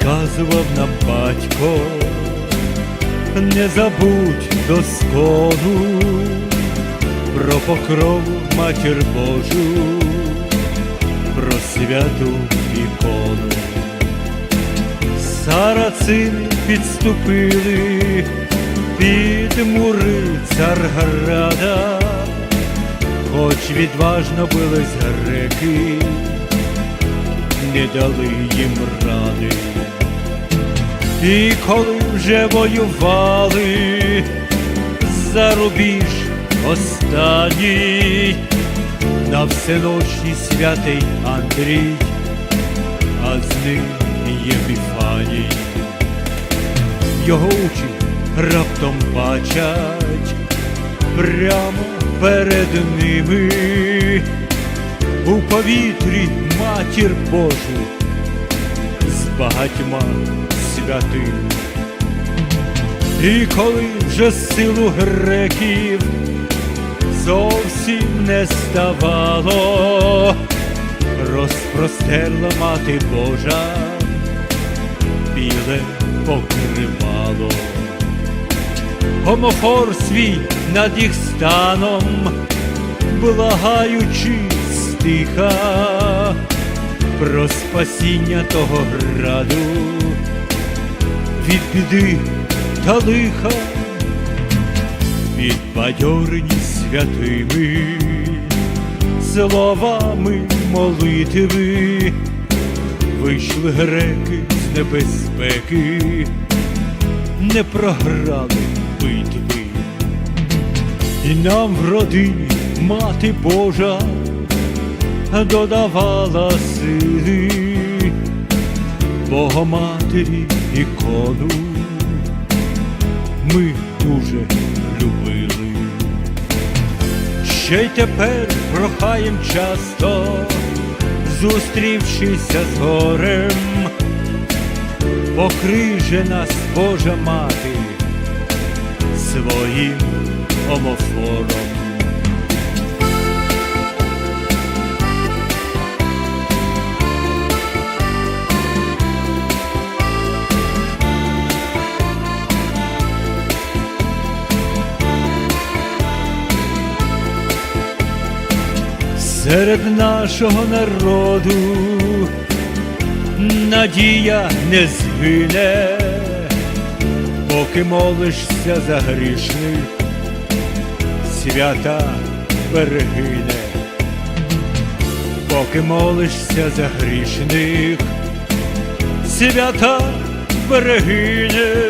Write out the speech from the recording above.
розказував нам батько, не забудь доскону про покрову матір Божу, про святу ікону. Сарацини підступили під мури царграда, хоч відважно бились греки, не дали їм ради. І коли вже воювали за рубіж останній, на всеночі святий Андрій, а з ним Єпіфаній. Його учні раптом бачать прямо перед ними у повітрі матір Божу з багатьма святими. І коли вже силу греків зовсім не ставало, розпростерла мати Божа біле покривало. Гомофор свій над їх станом, благаючи стиха про спасіння того граду від біди та лиха, підбадьорені святими словами молитви, вийшли греки з небезпеки, не програли битви. І нам в родині мати Божа додавала сили, Богоматері ікону ми дуже любили. Ще й тепер прохаєм часто, зустрівшися з горем, покрije нас Божа мати своїм омофором. Серед нашого народу. Надія не згине, поки молишся за грішних, свята перегине, поки молишся за грішних, свята перегине,